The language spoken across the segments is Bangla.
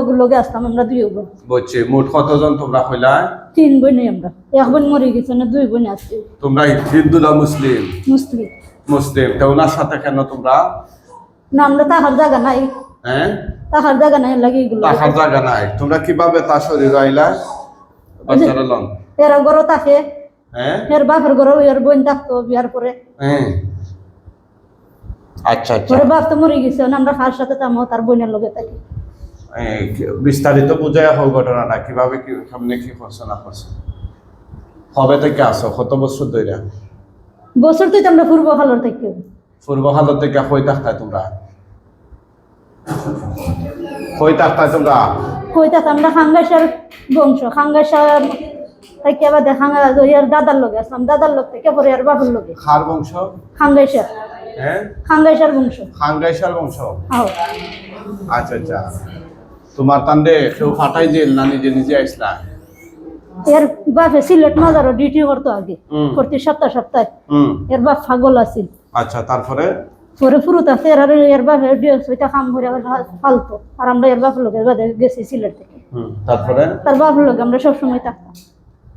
ওগুলোকে আসতাম আমরা দুই বোন মোট কতজন তোমরা হইলা? তিন বোনই আমরা। এক বোন মরে গেছে না দুই বোন আছে। তোমরা হিন্দু না মুসলিম? মুসলিম। মুসলিম। তো ওনার সাথে কেন তোমরা? না আমরা তাহার জায়গা নাই। হ্যাঁ? তাহার জায়গা নাই লাগে এগুলো। টাকার জায়গা নাই। তোমরা কীভাবে তার শরীর আইলা? বাচ্চারা লন। এরা ঘরও থাকে হ্যাঁ? এর বাপের ঘরেও এর বোন থাকতো বিয়ার পরে। হ্যাঁ। আচ্ছা আচ্ছা। বাপ তো মরে গেছে আমরা কার সাথে তামো তার বোনের লগে থাকি। বিস্তারিত বুঝাই হোক ঘটনাটা কীভাবে কি সামনে কি করছে না করছে কবে থেকে আসো কত বছর ধরে বছর তো আমরা পূর্ব কালর থেকে পূর্ব হালত থেকে কই থাকতায় তোমরা কই থাকতায় তোমরা। কই থাকতাম আমরা খাঙ্গাসার বংশ খাঙ্গাসার থেকে আবার দেখা এর দাদার লগে আসলাম দাদার লোক থেকে পরে এর বাপের লগে। খার বংশ? খাঙ্গাইসার হ্যাঁ খাঙ্গাইসার বংশ। খাঙ্গাইশার বংশ? আচ্ছা আচ্ছা। তোমার তান্ডে কেউ ফাটাই দিল না নিজে নিজে আইসলা? এর বাপে সিলেট মাজারও ডিউটি করতো আগে প্রতি সপ্তাহ সপ্তাহে। এর বাপ পাগল আছিল। আচ্ছা তারপরে? পরে ফুরুত আছে এর আর এর বাপে ওইটা কাম করে ফালতো। আর আমরা এর বাপের লোকের বাদে গেছি সিলেট থেকে। হুম তারপরে? তার বাপ লোক আমরা সবসময় থাকতাম।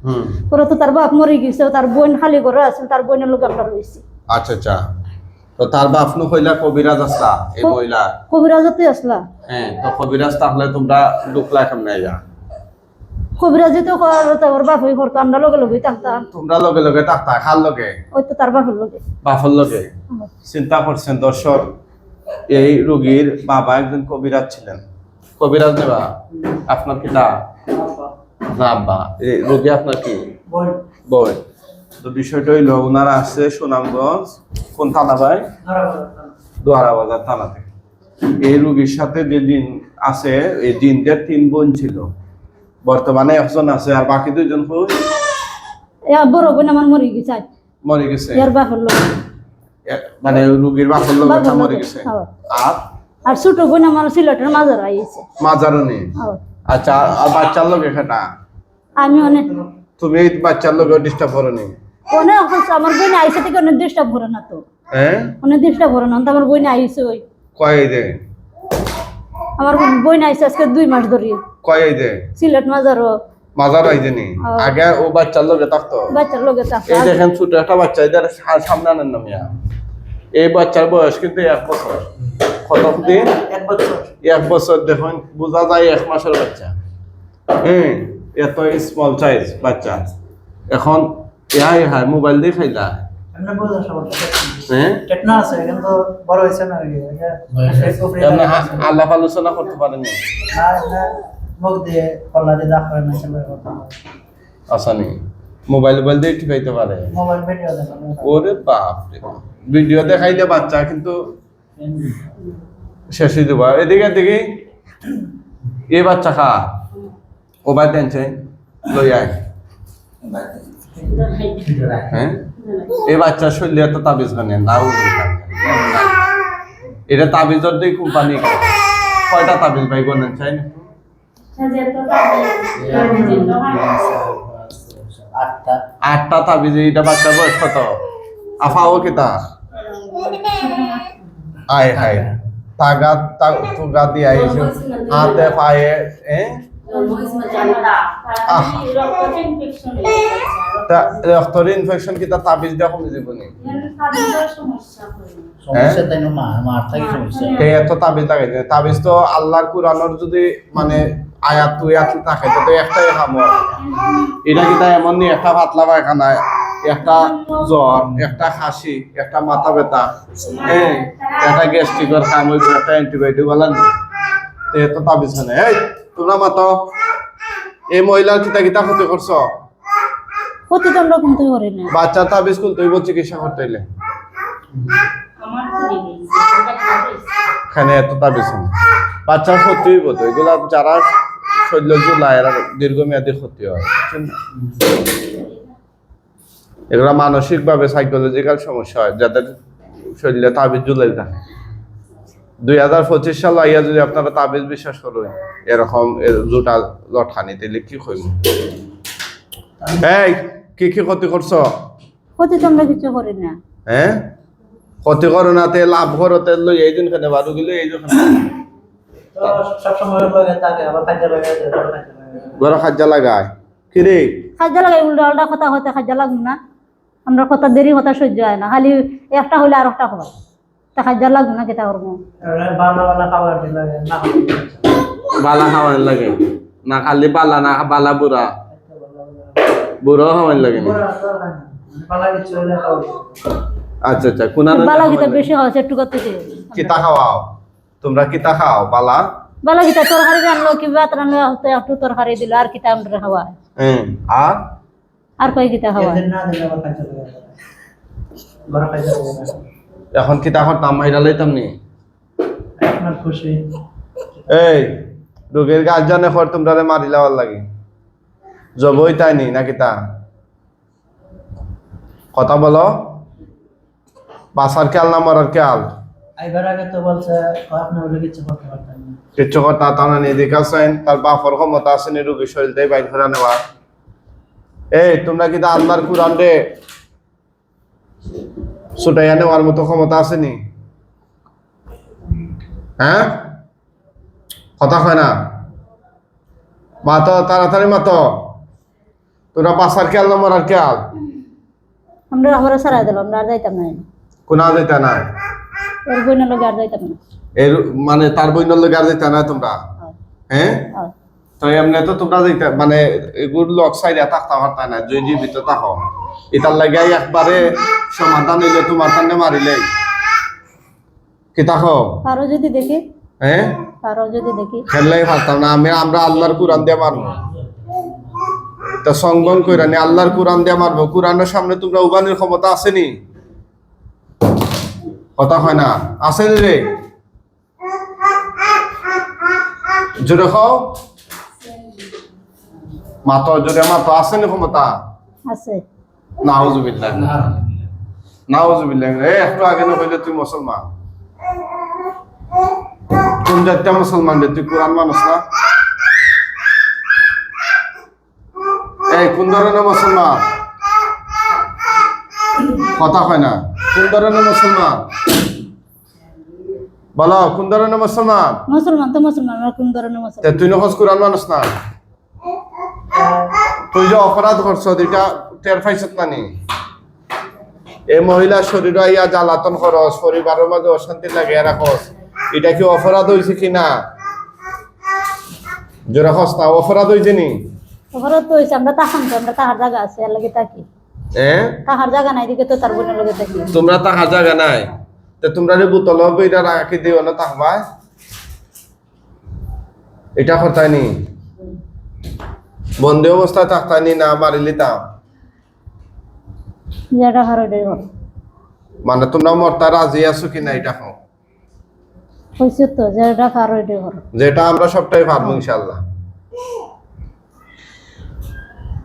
হুম। পরে তো তার বাপ মরে গেছে তার বোন খালি ঘরে আছে তার বোনের লোক আমরা রয়েছি। আচ্ছা আচ্ছা। তো তার বাপ নু হইলা কবিরাজ আসলা এই মহিলা? কবিরাজতে আসলা। হ্যাঁ তো কবিরাজ তাহলে তোমরা ঢুকলা কেমনে যা কবিরাজিতে ওর বাপ হয়ে করতো আমরা লগে লগে থাকতাম। তোমরা লগে লগে থাকতা খার লগে? ওই তো তার বাপের লোকে বাফর লগে? চিন্তা করছেন দর্শক এই রোগীর বাবা একজন কবিরাজ ছিলেন। কবিরাজ নেবা? আপনার কি না? আব্বা। এই রোগী আপনার কি? বই। তো বিষয়টা হইল ওনারা আছে সুনামগঞ্জ কোন থানা ভাই? দোয়ারা বাজার থানা থেকে। এই রোগীর সাথে যে দিন আছে এই দিনদের তিন বোন ছিল। বর্তমানে একজন আছে আর বাকি দুইজন কই? বড় বোন আমার মরে গেছে আজ। মরে গেছে। এর বাপের লোক। মানে রোগীর বাপের লোক মরে গেছে। আর? আর ছোট বোন আমার সিলেটের মাজার আইছে। মাজারও নেই। আচ্ছা আর বাচ্চার লোক এখানে আমি অনেক তুমি এই বাচ্চার লোক ডিস্টার্ব করো নি অনেক আমার বোন আইসে থেকে অনেক দেশটা ভরে না তো। হ্যাঁ? অনেক দেশটা ভরে না। আমার বোন আইসে ওই কয় দে আমার বোন আইসে আজকে দুই মাস ধরে। কয় দে সিলেট মাজারও। মাজার আইছে নি হ্যাঁ। আগে ও বাচ্চার লোকে থাকতো। বাচ্চার লোকে থাকতো। এই দেখেন ছোট একটা বাচ্চা এদের সামনে আনেন না মিয়া। এই বাচ্চার বয়স কিন্তু এক বছর। কত দিন এক বছর। এক বছর দেখুন বোঝা যায় এক মাসের বাচ্চা। হ্যাঁ। এত স্মল সাইজ বাচ্চা। এখন ইহাই হাই মোবাইল দিয়ে খাইলা। হ্যাঁ? টেকনা আছে কিন্তু বড় না ওই উপরে এমনি আ- আলাপ আলোচনা করতে পারেনি করতে হয়। আসানি মোবাইল মোবাইল দিয়ে ঠিকাইতে পারে। মোবাইল ভিডিও ওরে বাপ। ভিডিও দেখাইলে বাচ্চা কিন্তু শেষ হয়ে দেবো এদিকে এদিকে। এ বাচ্চা খা। ও বাদ দেনছে লই আয়। হ্যাঁ? এই বাচ্চা শরীরে এত তাবিজ বানে না এটা তাবিজের দিয়ে কোম্পানি কয়টা তাবিজ ভাই গনেন, চাই না? আটটা তাবিজ এটা বাচ্চার বয়স কত? আফাও কিতা? আয় হায়। তাগা তুগা দিয়ে আইছে হাতে, পায়ে, এ? তা রক্তর ইনফেকশন কিতা তাবিজ দেওয়া কমে যাব নি সমস্যা তাই না? মার মার থাকি সমস্যা। তে এত তাবিজ তাবিজ তো আল্লাহর কোরআনের যদি মানে আয়াত তুই আয়াত থাকে তো একটাই খামো এটা কিতা এমন নি? একটা পাতলা পায়খানা একটা জ্বর একটা খাসি একটা মাথা ব্যথা হ্যাঁ একটা গ্যাস্ট্রিকের কাম হইব একটা অ্যান্টিবায়োটিক বলা তে তাবিজ হয় না এই তোমরা মাতো এই মহিলার কিতা কিতা ক্ষতি করছ? প্রতিদণ্ড কিন্তু করে না। বাচ্চা তাবিজ কুল তুই চিকিৎসা করতে হইলে এখানে এত তাবিজ। বাচ্চার ক্ষতি হইব এগুলা যারা শৈল্য জুলাই এরা দীর্ঘমেয়াদী ক্ষতি হয়। এগুলা মানসিক ভাবে সাইকোলজিক্যাল সমস্যা হয়, যাদের শরীরে তাবিজ জুলাই থাকে। দুই হাজার পঁচিশ সাল আইয়া যদি আপনারা তাবিজ বিশ্বাস করবেন এরকম জুটা লটখানি তাহলে কি হইব এই! কি কি ক্ষতি করছ? প্রতিদণ্ড কিছু করে না। হ্যাঁ ক্ষতি করো না তে লাভ করো তে লই এই দিন খানে বারো গেলে এই দিন তো সবসময় লগে থাকে আবার খাদ্য লাগে খাদ্য লাগে ঘরে খাজ্জা লাগায়। কিরে খাজ্জা লাগাই উল্টা আল্টা কথা হতে খাজ্জা লাগবে না। আমরা কথা দেরি কথা সহ্য হয় না। খালি একটা হইলে আর একটা হয়। তা খাজ্জা লাগবে না কেটা করব? বাংলা বাংলা খাবার লাগে না বালা খাওয়ান লাগে। না খালি বালা না বালা বুড়া। বুড়ো খাওয়ান লাগে না? আচ্ছা আচ্ছা কোনা বালা গীতা বেশি হয় একটু করতে কিতা খাওয়াও? তোমরা খাও বালা? বালা গীতা তরকারি রানলো কি ভাত রানলো হতে একটু তরকারি দিল আর কিতা আমরা খাওয়া হ্যাঁ আর? আর কয় কিতা খাওয়া এখন কিতা করতাম মাইরা লইতাম নি? খুশি। এই রোগের গাছ জানে পর তোমরা মারি লাওয়ার লাগে। জবই তাই নি নাকি তা? কথা বলো। বাসার খেয়াল না মরার খেয়াল? কিচ্ছু কথা তা না। দেখাছেন তার বাপর ক্ষমতা আছে নি রোগীর শরীর দিয়ে বাইর করে নেওয়া এই তোমরা কি আল্লাহর কুরান রে ছুটাইয়া নেওয়ার মতো ক্ষমতা আছে নি? হ্যাঁ? কথা হয় না। মাতো তাড়াতাড়ি মাতো। তোরা বাসার খেয়াল না মরার খেয়াল? আমরা আমরা সারাই দিলাম আমরা আর যাইতাম না কোনা যেতে নাই? এর বইনের লোক আর যাইতাম না। এর মানে তার বইনের লোক আর যেতে নাই তোমরা? হ্যাঁ। তো এমনি তো তোমরা যেতে মানে এগুলো লক সাইডে থাকতে পারতা না যদি জীবিত থাকো এটার লাগে একবারে সমাধান হইলে তোমার তান্ডে মারিলে কি থাকো কারও যদি দেখি। হ্যাঁ? কারও যদি দেখি। খেললেই পারতাম না আমি আমরা আল্লাহর কোরআন দিয়ে মারবো। তা সংগন কইরা নি আল্লাহর কোরআন দিয়ে মারবো। কোরআনের সামনে তোমরা উগানের ক্ষমতা আসেনি? কথা হয় না। আসেনি রে? জোরে খাও মাতো জোরে মাতো আসেনি ক্ষমতা? আছে। নাউজুবিল্লাহ। নাউজুবিল্লাহ। এ একটু আগে না হইলে তুই মুসলমান। কোন জাতীয় মুসলমান রে? তুই কোরআন মানুষ না? এই কোন ধরনের মুসলমান? কথা হয় না। কোন ধরনের মুসলমান? বলো কোন ধরনের মুসলমান? মুসলমান তো মুসলমান কোন ধরনের মুসলমান? তুই নখস কোরআন মানুষ না। তুই যে অপরাধ করছ এটা টের পাইছত না নি এই মহিলা শরীর ইয়া জ্বালাতন খরচ পরিবারের মাঝে অশান্তি লাগে এরা খস এটা কি অপরাধ হয়েছে কি না? জোরে খস না অপরাধ হয়েছে নি? অপরাধ তো হয়েছে আমরা তো আমরা তাহার জায়গা আছে এর লাগে হ্যাঁ তাহার জায়গা নাই দিকে তো তার বোনের লগে থাকি। তোমরা তাহা জায়গা নাই। তো তোমরা যে বোতল বইটা রাখি দিও না তাহবা এটা কথাই নি। বন্দি অবস্থায় থাকতানি না মারিলি তা যেটা হার মানে তোমরা মরতা রাজি আছো কিনা এটা হোক হয়েছে তো যেটা ওইটাই যেটা আমরা সবটাই পারব ইনশাল্লাহ।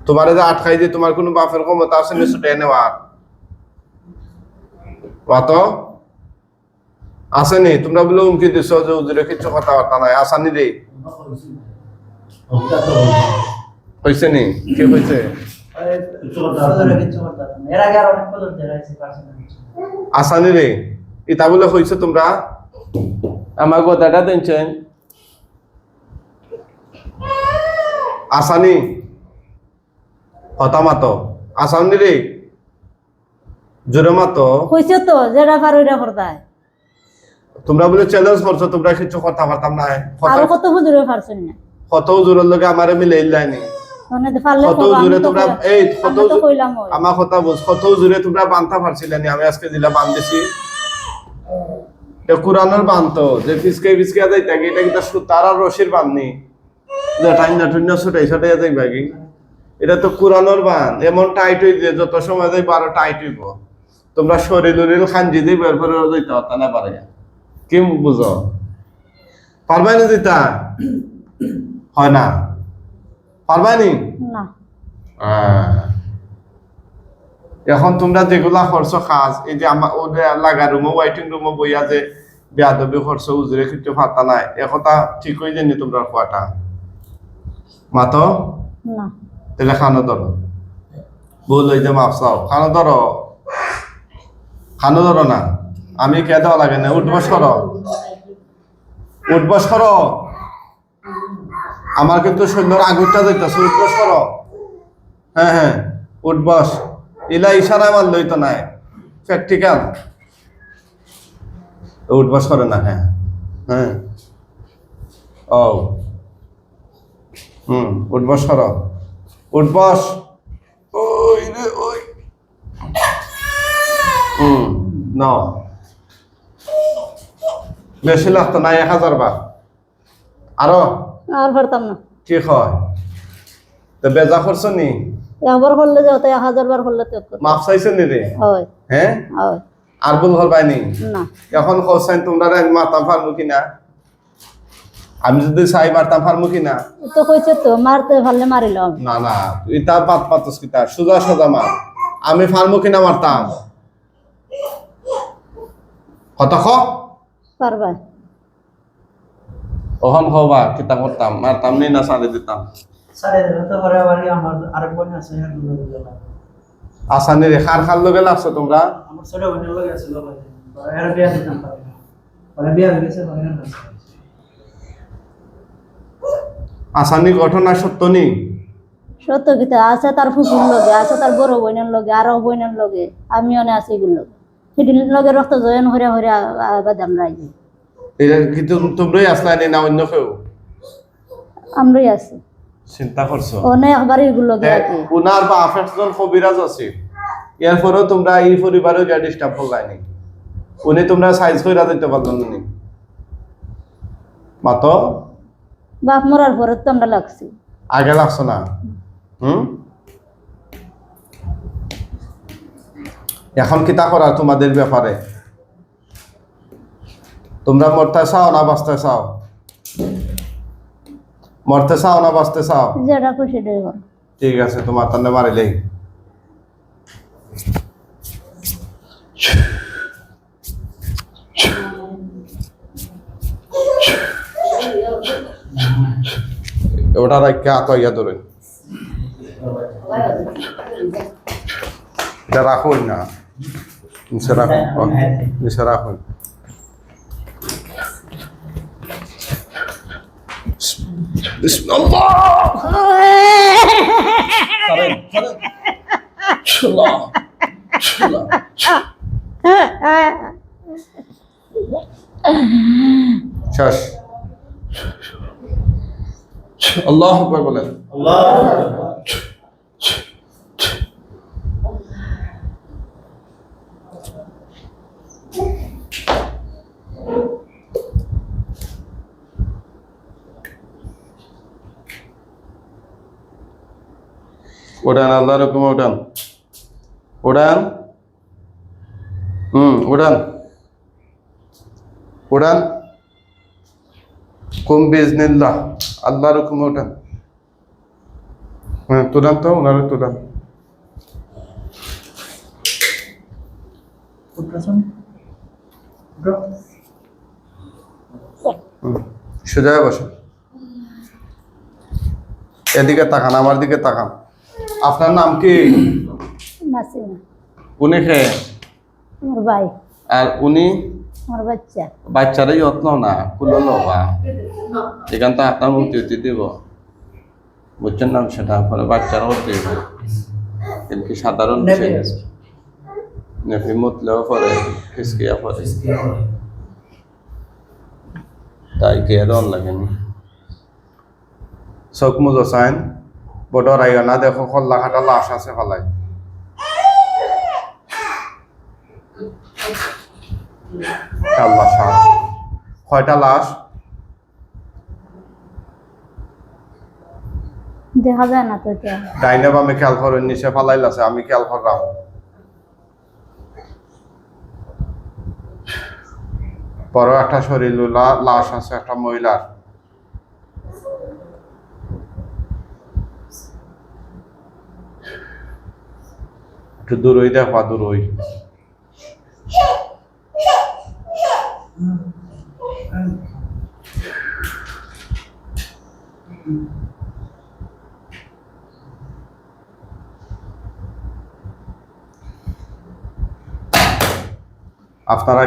তোমার যে আটকাই দিয়ে তোমার কোনো বাপের ক্ষমতা আছে নি ছুটে নেওয়ার মাত আসেনি তোমরা বলে উমকি দিছ যে উজুরে কিছু কথাবার্তা নাই। আসানি রে? হয়েছে নি? কি হয়েছে রে? ইতা বলে হয়েছে তোমরা? আমার কথাটা দিনছেন আসানি হতা মাতো আসানি রে জোরে মাতো। তো যেটা ওইটা করতায় তোমরা বলে চ্যালেঞ্জ করছ তোমরা কিছু কথা পারতাম না আরও কত হুজুরে পারছেন না। কত জোরের লগে আমারে মিলে কত জোরে তোমরা এই কত কইলাম ওই। আমার কথা বুঝ কত জোরে তোমরা বানতে পারছিলেনি আমি আজকে দিলা এটা কোরআনের বান্ত যে ফিসকে ফিসকে এটা কিন্তু রশির ছুটাই ছুটাই কি? এটা তো কোরআনের বান। এমন টাইট হই যে যত সময় যাইব আরও টাইট হইব। তোমরা শরীর উরিল খাঞ্জি দিয়ে বের করে যাইতে পারতা না পারে। কি বুঝো? পারবাই না দিতা হয় না? পারবাই নি। এখন তোমরা যেগুলা করছ কাজ এই যে আমার ওদের লাগা রুমো ওয়াইটিং রুমো বইয়া যে বেয়াদবি করছ উজুরে কিছু ফাতা নাই একথা ঠিক হয়ে জানি তোমরা কোয়াটা? মাতো? না। তাহলে খানো ধরো। ভুল হইতে মাপ চাও। খানো ধরো। খানো ধরো না। আমি কে দেওয়া লাগে না। উঠবো সরো উঠবস করো। আমার কিন্তু সৈন্যর আগুনটা দিতেছে উঠবস করো। হ্যাঁ হ্যাঁ। উঠবস ইলা ইশারা আমার লইতো নাই প্র্যাকটিক্যাল। উঠবস করে না হ্যাঁ। হ্যাঁ। ও। হুম উঠবস করো। উঠবস ওই রে ওই। হুম নাও। বেশি লাগতো না এক হাজার বার। আরও? আর পারতাম না। কি হয় তো বেজা করছ নি? একবার করলে যাও তো এক হাজার বার করলে তো। মাপ চাইছো নি রে? হয়। হ্যাঁ? হয়। আর ভুল হল পাইনি না। এখন কোসাইন তোমরা মারতাম পারব কিনা? আমি যদি চাই মারতাম পারব কিনা তো কইছে তো মারতে পারলে মারিল না না তুই তার পাত পাতস কিতা সোজা সোজা মার। আমি পারব কিনা মারতাম? কত খ পারবা। ওহন হবা কিতা করতাম? মারতাম নি না সারে দিতাম? সাড়ে দেড় পরে আবার আমার আরেক বোন আছে আসানি রে খার খার লগে লাগছো তোমরা? আমার ছোট বোনের লোক আছে লোক আছে বিয়া দিতাম পরে। বিয়া হয়ে গেছে পরে না আসানি ঘটনা সত্য নি? সত্য কিতা আছে তার ফুফুর লগে আছে তার বড় বোনের লগে আরও বোনের লগে আমি অনেক আছি এগুলো। লগে সেদিন লগে রক্ত জয়ন হরে হরে বাদাম রাইজি এটা কি তুম- তোমরাই আসলাই নি না অন্য কেউ? আমরাই আছি। চিন্তা করছ? অনেক একবার এগুলো লগে। আছি উনার বা একজন কবিরাজ আছে। এরপরেও তোমরা এই পরিবারেও গিয়ে ডিস্টার্ব করলাইনি উনি তোমরা সাইজ করে দিতে পারলেন নি। মাতো? বাপ মরার পরে তো আমরা লাগছি। আগে লাগছো না? হুম? এখন কিতা করার তোমাদের ব্যাপারে? তোমরা মরতে চাও না বাঁচতে চাও? মরতে চাও না বাঁচতে চাও? যেটা খুশি ঠিক আছে তোমার তান্ডে মারিলেই। ওটা রাখকে আত ইয়া ধরেন এটা রাখুন না নিচে রাখুন নিচে রাখুন বিসমিল্লাহ Karen, Karen. Çıla. Çıla. আল্লাহ আকবার বলেন। ওড়ান আল্লাহ রকম ওড়ান ওড়ান হুম ওড়ান ওড়ান কুম বিজনিল্লাহ আল্লাহ রকম ওড়ান হ্যাঁ তুলান তো ওনারা হুম, সোজা হয়ে বসো। এদিকে তাকান আমার দিকে তাকান। আপনার নাম কি? উনি খে আমার ভাই। আর উনি? আমার বাচ্চা। বাচ্চারাই যত্ন না কুলো লবা এখান তো আপনার মুক্তি উতি দিব। বুঝছেন নাম সেটা পরে বাচ্চারাও দিব। এর সাধারণ নেফি মুতলেও পরে ফিসকিয়া পরে। তাই কে দন লাগেনি চোখ মুজো চাইন। বড় আইও না দেখো খল্লা খাটা লাশ আছে ফলাই আল্লাহ সাহ কয়টা লাশ? দেখা যায় না তো ডাইনে বামে খেয়াল করেন নিচে ফালাইল আছে আমি খেয়াল করলাম। বড় একটা শরীর লাশ আছে একটা মহিলার। একটু দূরই দেখবা দূরই আপনারা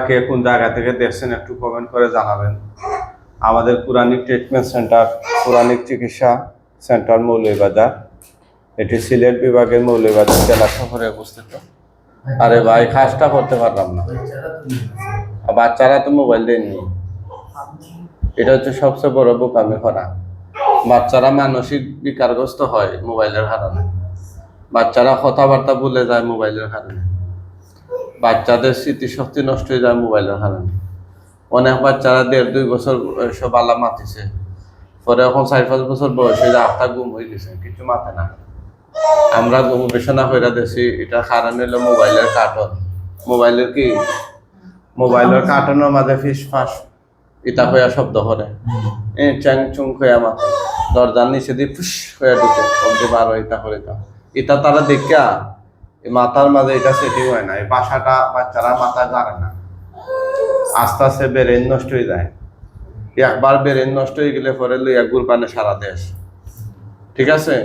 কে কোন জায়গা থেকে দেখছেন একটু কমেন্ট করে জানাবেন। আমাদের পুরানিক ট্রিটমেন্ট সেন্টার পুরানিক চিকিৎসা সেন্টার মৌলভীবাজার। এটি সিলেট বিভাগের মৌলভীবাজার জেলা শহরে অবস্থিত। আরে ভাই, কাজটা করতে পারলাম না। বাচ্চারা তো মোবাইল দেননি এটা হচ্ছে সবচেয়ে বড় বোকামি করা। বাচ্চারা মানসিক বিকারগ্রস্ত হয় মোবাইলের কারণে। বাচ্চারা কথাবার্তা ভুলে যায় মোবাইলের কারণে। বাচ্চাদের স্মৃতিশক্তি নষ্ট হয়ে যায় মোবাইলের কারণে। অনেক বাচ্চারা দেড় দুই বছর সব আলা মাতিছে। পরে এখন চার পাঁচ বছর বয়স হয়ে যায় আটটা গুম হয়ে গেছে, কিছু মাথে না। আমরা গবেষণা করে দেখছি, এটা কারণ হলো মোবাইলের কার্টন। মোবাইলের কি? মোবাইলের কার্টনের মাঝে ফিস ফাঁস, ইটা হইয়া শব্দ করে। এ, চ্যাং চুং হইয়া মাথা দরজার নিচে দিয়ে ফুস হয়ে ঢুকে, অব্দি বার হয় ইটা করে দাও এটা তারা দেখা মাথার মাঝে এটা সেটিং হয় না, এই বাসাটা বাচ্চারা মাথা জানে না। আস্তে আস্তে ব্রেন নষ্ট হয়ে যায়। একবার ব্রেন নষ্ট হয়ে গেলে পরে লইয়া গুরবানে সারা দেশ। ঠিক আছে?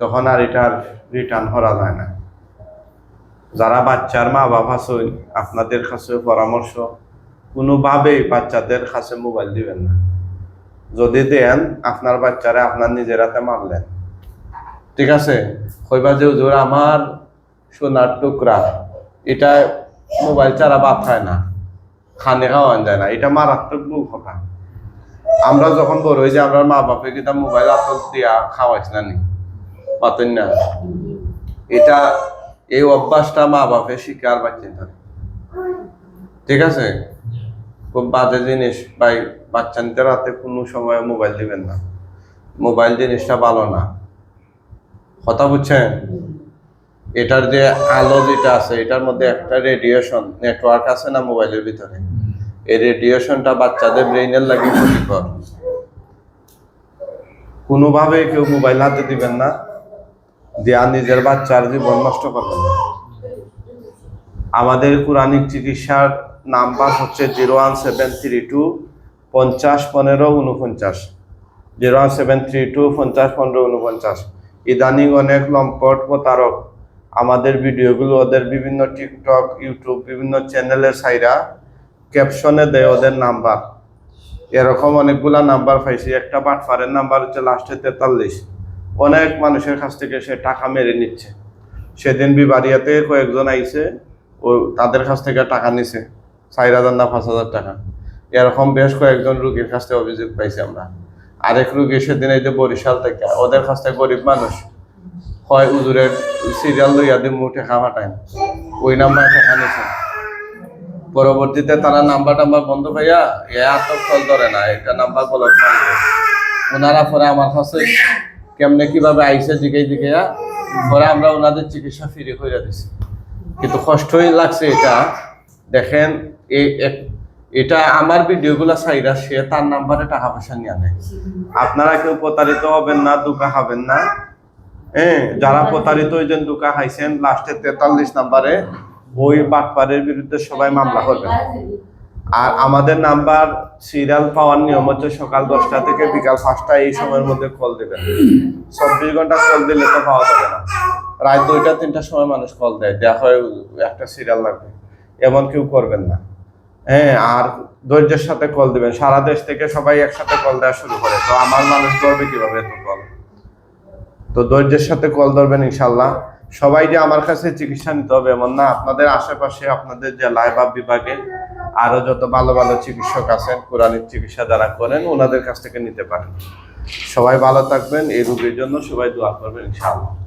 তখন আর এটার রিটার্ন করা যায় না। যারা বাচ্চার মা বাবা আছেন আপনাদের কাছে পরামর্শ, কোনোভাবেই বাচ্চাদের কাছে মোবাইল দিবেন না। যদি দেন, আপনার বাচ্চারা আপনার নিজের হাতে মারলেন ঠিক আছে? কইবা যে, হুজুর, আমার সোনার টুকরা, এটা মোবাইল ছাড়া ভাত খায় না, খানে খাওয়ান যায় না, এটা মারাত্মক ভুল কথা। আমরা যখন বড় হয়ে যে আমরা মা বাপে কিন্তু মোবাইল আতক দিয়া খাওয়াইছ না নি। পাতেন না। এটা, এই অভ্যাসটা মা বাপে শিকার বাচ্চা ধরে ঠিক আছে? খুব বাজে জিনিস। ভাই, বাচ্চাদের হাতে কোনো সময় মোবাইল দিবেন না। মোবাইল জিনিসটা ভালো না। কথা বুঝছেন? এটার যে আলো যেটা আছে, এটার মধ্যে একটা রেডিয়েশন নেটওয়ার্ক আছে না মোবাইলের ভিতরে? এই রেডিয়েশনটা বাচ্চাদের ব্রেইনের লাগে ক্ষতিকর। কোনোভাবে কেউ মোবাইল হাতে দিবেন না। দেয়া নিজের বাচ্চার জীবন নষ্ট করবেন। না আমাদের পুরাণিক চিকিৎসার নাম্বার হচ্ছে zero one seven three two পঞ্চাশ পনেরো উনপঞ্চাশ zero one seven three two পঞ্চাশ পনেরো উনপঞ্চাশ ইদানিং অনেক লম্পট প্রতারক। আমাদের ভিডিওগুলো ওদের বিভিন্ন টিকটক, ইউটিউব, বিভিন্ন চ্যানেলের সাইরা ক্যাপশনে দেয় ওদের নাম্বার। এরকম অনেকগুলা নাম্বার পাইছি। একটা বাটফারের নাম্বার হচ্ছে লাস্টে তেতাল্লিশ। অনেক মানুষের কাছ থেকে সে টাকা মেরে নিচ্ছে। সেদিন বিবারিয়াতে কয়েকজন আইছে, ও তাদের কাছ থেকে টাকা নিছে, চার হাজার না পাঁচ হাজার টাকা। এরকম বেশ কয়েকজন রুগীর কাছ থেকে অভিযোগ পাইছি আমরা। আরেক রুগী সেদিন এই যে বরিশাল থেকে, ওদের কাছ থেকে গরিব মানুষ হয় উজুরের সিরিয়াল লইয়া দিয়ে মুঠে খাওয়া টাইম ওই নাম্বার টাকা নিছে। পরবর্তীতে তারা নাম্বার টাম্বার বন্ধ পাইয়া এ এত কল ধরে না এটা নাম্বার ব্লক ওনারা পরে আমার কাছে কেমনে কীভাবে আইসে জিগাই জিগাইয়া, পরে আমরা ওনাদের চিকিৎসা ফ্রি করে দিছি। কিন্তু কষ্টই লাগছে এটা। দেখেন এটা আমার ভিডিওগুলো চাইরা সে তার নাম্বারে টাকা পয়সা নিয়ে নেয়। আপনারা কেউ প্রতারিত হবেন না দুকা খাবেন না। হ্যাঁ যারা প্রতারিত হয়েছেন দুকা খাইছেন, লাস্টে তেতাল্লিশ নাম্বারে ওই বাটপারের বিরুদ্ধে সবাই মামলা করবেন। আর আমাদের নাম্বার সিরিয়াল পাওয়ার নিয়ম হচ্ছে সকাল দশটা থেকে বিকাল পাঁচটা এই সময়ের মধ্যে কল দেবেন। চব্বিশ ঘণ্টা কল দিলে তো পাওয়া যাবে না। রাত দুইটা তিনটার সময় মানুষ কল দেয়। দেখা একটা সিরিয়াল লাগবে। এমন কেউ করবেন না। হ্যাঁ আর ধৈর্যের সাথে কল দিবেন। সারা দেশ থেকে সবাই একসাথে কল দেওয়া শুরু করে। তো আমার মানুষ ধরবে কীভাবে এত কল তো ধৈর্যের সাথে কল ধরবেন ইনশাল্লাহ। সবাই যে আমার কাছে চিকিৎসা নিতে হবে এমন না। আপনাদের আশেপাশে, আপনাদের জেলায় বা বিভাগে আরও যত ভালো ভালো চিকিৎসক আছেন কোরআনিক চিকিৎসা যারা করেন, ওনাদের কাছ থেকে নিতে পারেন। সবাই ভালো থাকবেন, এই রোগীর জন্য সবাই দোয়া করবেন, ইনশাআল্লাহ।